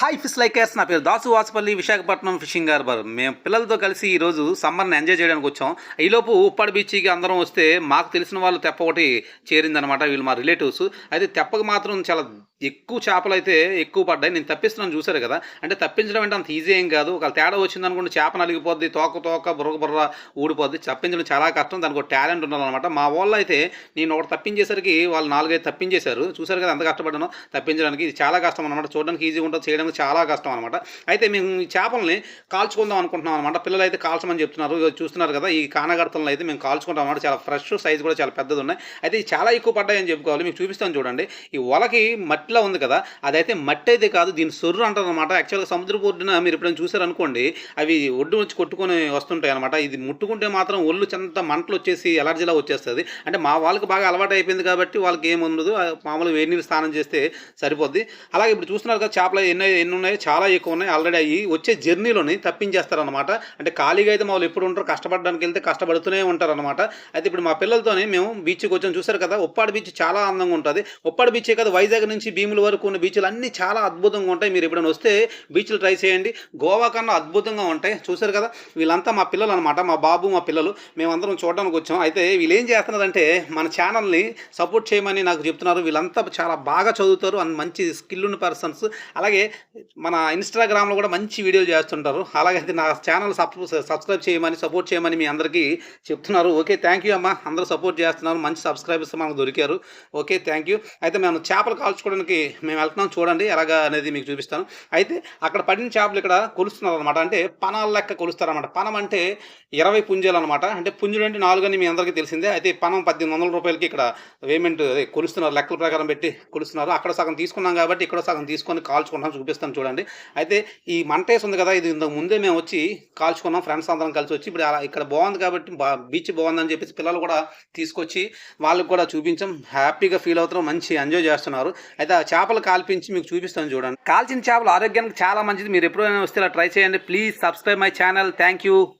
Hi fish likers నా పేరు Dasu Vasupalli Visakhapatnam fishing harbour. మేము పిల్లలతో కలిసి ఈరోజు సమ్మర్ని ఎంజాయ్ చేయడానికి వచ్చాం. ఈలోపు ఉప్పాడు బీచ్కి అందరం వస్తే మాకు తెలిసిన వాళ్ళు తెప్ప ఒకటి చేరిందనమాట వీళ్ళు మా రిలేటివ్స్. అయితే తెప్పకు మాత్రం చాలా ఎక్కువ చేపలు అయితే ఎక్కువ పడ్డాయి. నేను తప్పిస్తున్నాను చూశారు కదా. అంటే తప్పించడం అంటే అంత ఈజీ ఏం కాదు. ఒకవేళ తేడా వచ్చింది అనుకుంటే చేప నలిగిపోద్ది తోక తోక బుర్ర బుర్ర ఊడిపోద్ది. తప్పించడం చాలా కష్టం. దానికి ఒక టాలెంట్ ఉండాలన్నమాట. మా వాళ్ళు అయితే నేను ఒకటి తప్పించేసరికి వాళ్ళు నాలుగైదు తప్పించేశారు. చూశారు కదా ఎంత కష్టపడ్డానో. తప్పించడానికి ఇది చాలా కష్టం అనమాట చూడడానికి ఈజీ ఉంటుంది. చేయడానికి చాలా కష్టం అనమాట అయితే మేము ఈ చేపల్ని కాల్చుకుందాం అనుకుంటున్నాం అనమాట పిల్లలు అయితే కాల్చమని చెప్తున్నారు. చూస్తున్నారు కదా ఈ కానగడతలను అయితే మేము కాల్చుకుంటాం అనమాట చాలా ఫ్రెష్ సైజ్ కూడా చాలా పెద్దది ఉన్నాయి. అయితే చాలా ఎక్కువ పడ్డాయని చెప్పుకోవాలి. మీకు చూపిస్తాను చూడండి. ఈ వలకి మట్టి మట్టిలో ఉంది కదా. అదైతే మట్టి అయితే కాదు దీని సొర్రు అంటారు అనమాట యాక్చువల్గా సముద్రపు ఒడ్డున మీరు ఎప్పుడైనా చూసారనుకోండి అవి ఒడ్డు వచ్చి కొట్టుకొని వస్తుంటాయి అనమాట ఇది ముట్టుకుంటే మాత్రం ఒళ్ళు చెంత మంటలు వచ్చేసి ఎలర్జీలా వచ్చేస్తుంది. అంటే మా వాళ్ళకి బాగా అలవాటు అయిపోయింది కాబట్టి వాళ్ళకి ఏముండదు మామూలుగా వేడి నీళ్ళు స్నానం చేస్తే సరిపోద్ది. అలాగే ఇప్పుడు చూస్తున్నారు కదా చేపలు ఎన్ని ఎన్ని ఉన్నాయో? చాలా ఎక్కువ ఉన్నాయి. ఆల్రెడీ అవి వచ్చే జర్నీలోని తప్పించేస్తారనమాట అంటే ఖాళీగా అయితే వాళ్ళు ఎప్పుడు ఉంటారు కష్టపడడానికి వెళ్తే కష్టపడుతూనే ఉంటారనమాట అయితే ఇప్పుడు మా పిల్లలతోనే మేము బీచ్కి వచ్చాం. చూసారు కదా ఉప్పాడు బీచ్ చాలా అందంగా ఉంటుంది. ఉప్పాడు బీచే కదా వైజాగ్ నుంచి భీముల వరకు ఉన్న బీచ్లు అన్నీ చాలా అద్భుతంగా ఉంటాయి. మీరు ఎప్పుడైనా వస్తే బీచ్లు ట్రై చేయండి. గోవా కన్నా అద్భుతంగా ఉంటాయి. చూసారు కదా? వీళ్ళంతా మా పిల్లలు అనమాట మా బాబు మా పిల్లలు. మేమందరం చూడడానికి వచ్చాం. అయితే వీళ్ళు ఏం చేస్తున్నారంటే మన ఛానల్ని సపోర్ట్ చేయమని నాకు చెప్తున్నారు. వీళ్ళంతా చాలా బాగా చదువుతారు. అండ్ మంచి స్కిల్ ఉన్న పర్సన్స్ అలాగే మన ఇన్స్టాగ్రామ్లో కూడా మంచి వీడియోలు చేస్తుంటారు. అలాగే అయితే నా ఛానల్ సబ్స్క్రైబ్ చేయమని సపోర్ట్ చేయమని మీ అందరికీ చెప్తున్నారు. ఓకే థ్యాంక్ యూ అమ్మా. అందరూ సపోర్ట్ చేస్తున్నారు. మంచి సబ్స్క్రైబర్స్ మనకు దొరికారు. ఓకే థ్యాంక్ యూ అయితే మేము చేపలు కాల్చుకోవడానికి మేము వెళ్తున్నాం చూడండి ఎలాగా అనేది మీకు చూపిస్తాను. అయితే అక్కడ పడిన చేపలు ఇక్కడ కొలుస్తున్నారు అనమాట అంటే పనాల లెక్క కొలుస్తారనమాట పనం అంటే ఇరవై పుంజాలు అనమాట అంటే పుంజులు అంటే నాలుగు అని మీ అందరికీ తెలిసిందే. అయితే పనం పద్దెనిమిది వందల రూపాయలకి ఇక్కడ పేమెంట్ అదే కొలుస్తున్నారు లెక్కల ప్రకారం పెట్టి కొలుస్తున్నారు. అక్కడ సగం తీసుకున్నాం కాబట్టి ఇక్కడ సగం తీసుకొని కాల్చుకుంటాం చూపిస్తాను చూడండి. అయితే ఈ మంటేస్ ఉంది కదా ఇది ఇంతకు ముందే మేము వచ్చి కాల్చుకున్నాం ఫ్రెండ్స్ అందరం కలిసి వచ్చి. ఇప్పుడు అలా ఇక్కడ బాగుంది కాబట్టి బీచ్ బాగుందని చెప్పేసి పిల్లలు కూడా తీసుకొచ్చి వాళ్ళకి కూడా చూపించాం. హ్యాపీగా ఫీల్ అవుతారు మంచి ఎంజాయ్ చేస్తున్నారు. అయితే చేపలు కాల్పించి మీకు చూపిస్తాను చూడండి. కాల్చిన చేపలు ఆరోగ్యానికి చాలా మంచిది. మీరు ఎప్పుడైనా వస్తే ఇలా ట్రై చేయండి. Please subscribe my channel. Thank you.